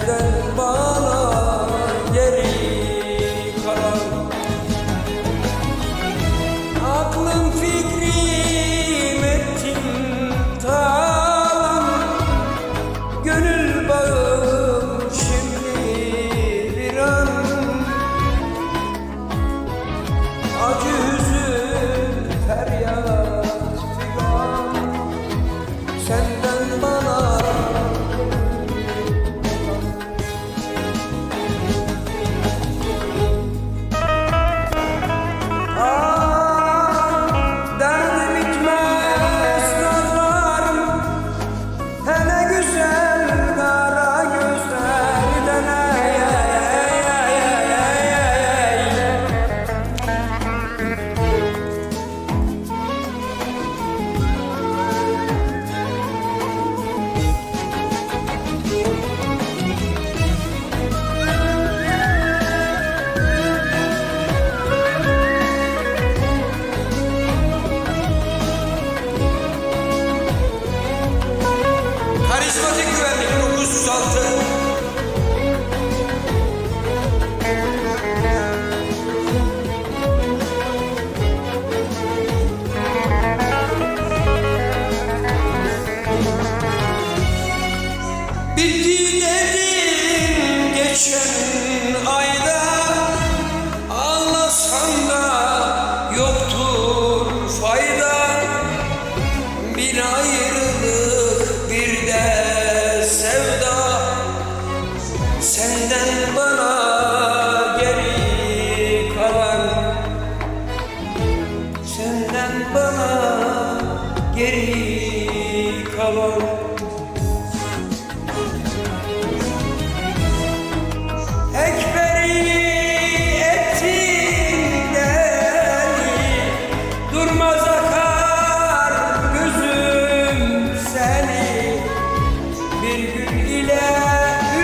你的拥 Bitti dedin geçen ayda. Ağlasan da yoktur fayda. Bir ayrılık bir de sevda. Senden bana geri kalan. Senden bana geri kalan. Bir gün ile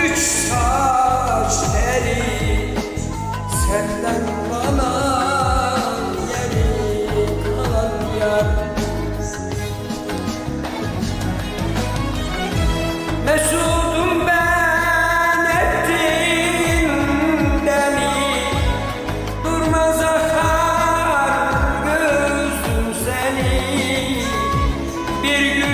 üç saç teri Senden bana yeni kalan yar. Mesudum ben ettin beni Durmaz akar gözüm seni. Bir gün